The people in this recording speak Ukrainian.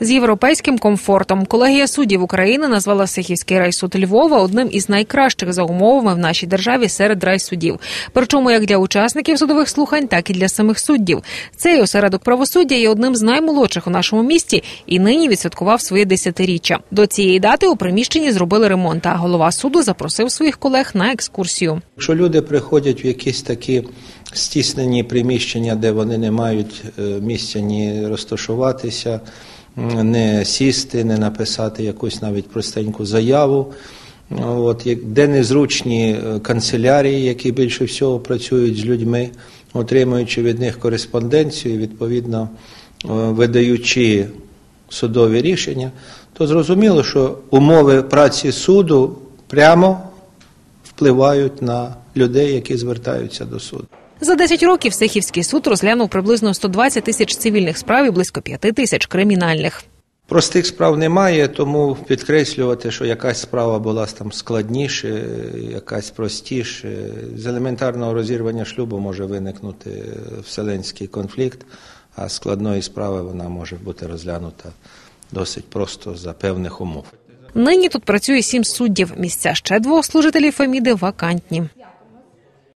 З європейським комфортом колегія суддів України назвала Сихівський райсуд Львова одним із найкращих за умовами в нашій державі серед райсудів. Причому як для учасників судових слухань, так і для самих суддів. Цей осередок правосуддя є одним з наймолодших у нашому місті і нині відсвяткував своє десятиріччя. До цієї дати у приміщенні зробили ремонт. А голова суду запросив своїх колег на екскурсію. Якщо люди приходять в якісь такі стіснені приміщення, де вони не мають е, місця ні розташуватися, не сісти, не написати якусь навіть простеньку заяву, от, де незручні е, канцелярії, які більше всього працюють з людьми, отримуючи від них кореспонденцію, і, відповідно е, видаючи судові рішення, то зрозуміло, що умови праці суду прямо впливають на людей, які звертаються до суду. За 10 років Сихівський суд розглянув приблизно 120 тисяч цивільних справ і близько 5 тисяч кримінальних. Простих справ немає, тому підкреслювати, що якась справа була там складніше, якась простіше. З елементарного розірвання шлюбу може виникнути вселенський конфлікт, а складної справи вона може бути розглянута досить просто за певних умов. Нині тут працює сім суддів. Місця ще двох служителів Феміди вакантні.